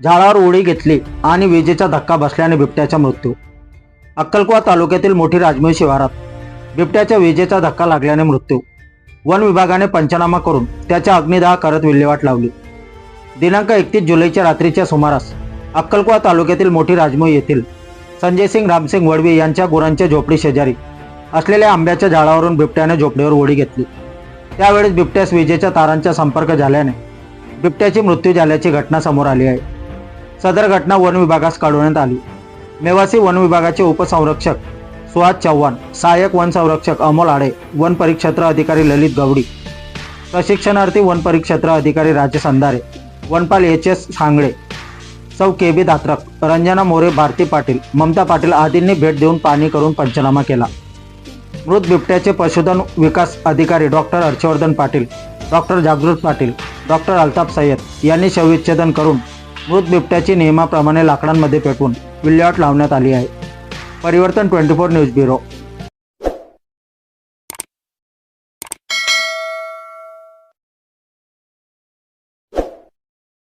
झाडावर उडी घेतली आणि विजेचा धक्का बसल्याने बिबट्याचा मृत्यू. अक्कलकुवा तालुक्यातील मोठी राजमोही शिवारात. बिबट्याच्या विजेचा धक्का लागल्याने मृत्यू. वन विभागाने पंचनामा करून त्याच्या अग्निदाह करत विल्हेवाट लावली. दिनांक एकतीस जुलैच्या रात्रीच्या सुमारास अक्कलकुवा तालुक्यातील मोठी राजमोई येथील संजय सिंग रामसिंग वडवी यांच्या गुरांच्या झोपडी शेजारी असलेल्या आंब्याच्या झाडावरून बिबट्याने झोपडीवर उडी घेतली. त्यावेळेस बिबट्यास विजेच्या तारांचा संपर्क झाल्याने बिबट्याची मृत्यू झाल्याची घटना समोर आली आहे. सदर घटना वन विभागास कळवण्यात आली. मेवासी वन विभागाचे उपसंरक्षक सुहास चव्हाण सहाय्यक वन संरक्षक अमोल आडे वन परिक्षेत्र अधिकारी ललित गवडी प्रशिक्षणार्थी वन परिक्षेत्र अधिकारी राजेश अंधारे वनपाल एच एस सांगळे सौ के बी दात्रक रंजना मोरे भारती पाटील ममता पाटील आदींनी भेट देऊन पाणी करून पंचनामा केला. मृत बिबट्याचे पशुधन विकास अधिकारी डॉक्टर हर्षवर्धन पाटील डॉक्टर जागृत पाटील डॉक्टर अल्ताफ सय्यद यांनी शवविच्छेदन करून मृत बिबट्याची नियमाप्रमाणे लाकडांमध्ये पेटवून विल्हेवाट लावण्यात आली आहे. परिवर्तन ट्वेंटी फोर न्यूज ब्युरो.